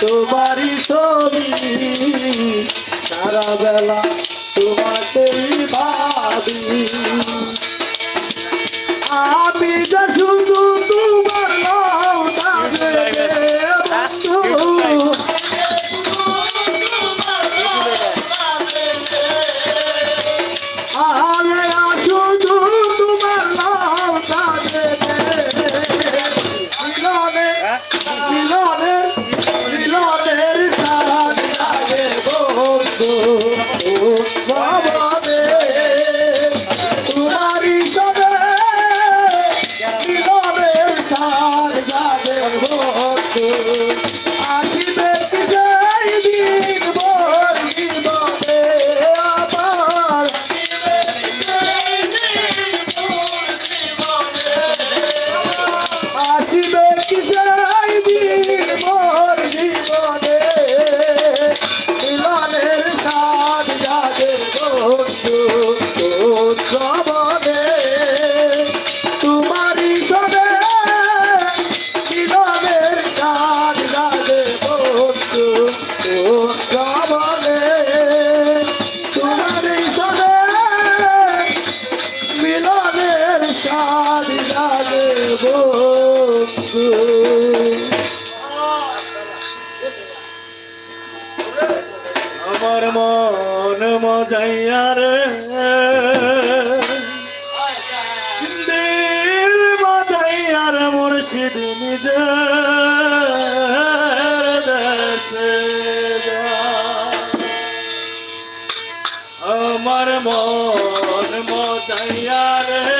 তোমারই ছবি সারা বেলা আমার মন মজাইয়া দিল মজাইয়া মুর্শিদ নিজে। আমার মন মজাইয়ারে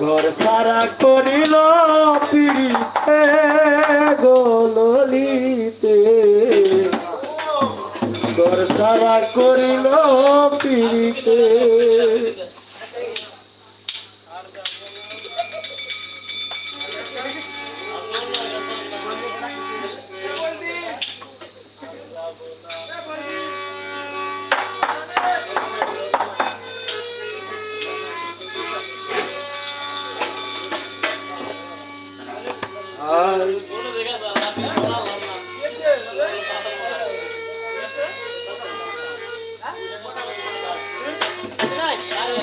ঘর সারা করিল পিড়িতে গোললিতে ঘর সারা করিল পিড়িতে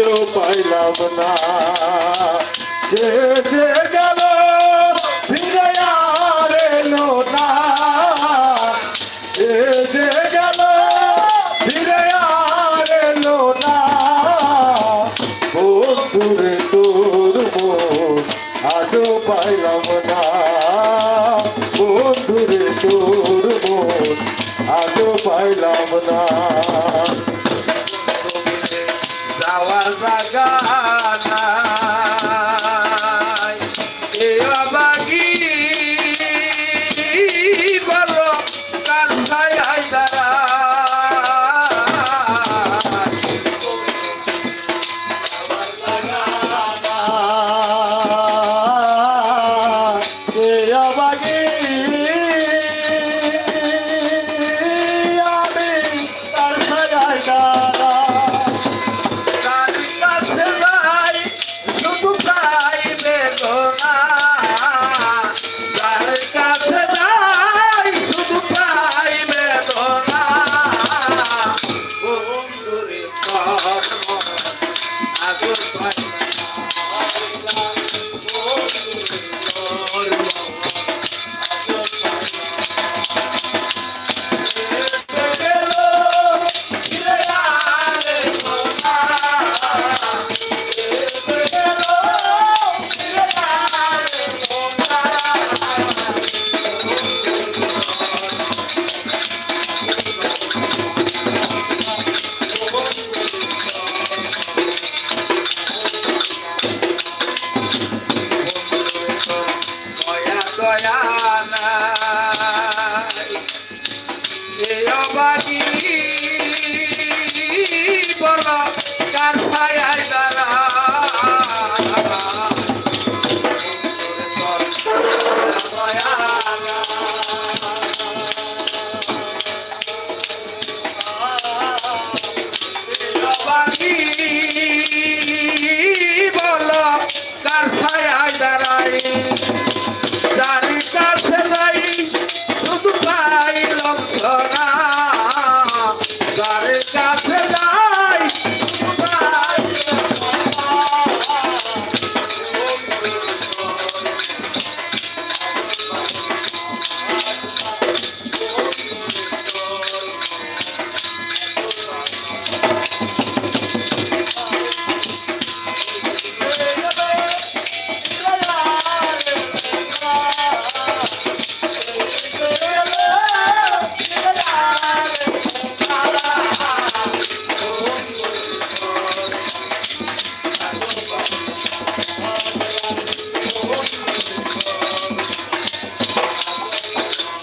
খুঁজেও পাইলাম না। যে যে গেল দূরে তোর আজও পাইলাম না। বন্ধুরে তোর আজ দয়ানা এ অবাদি বড় কার ছায়ায় দাঁড়া Thank you.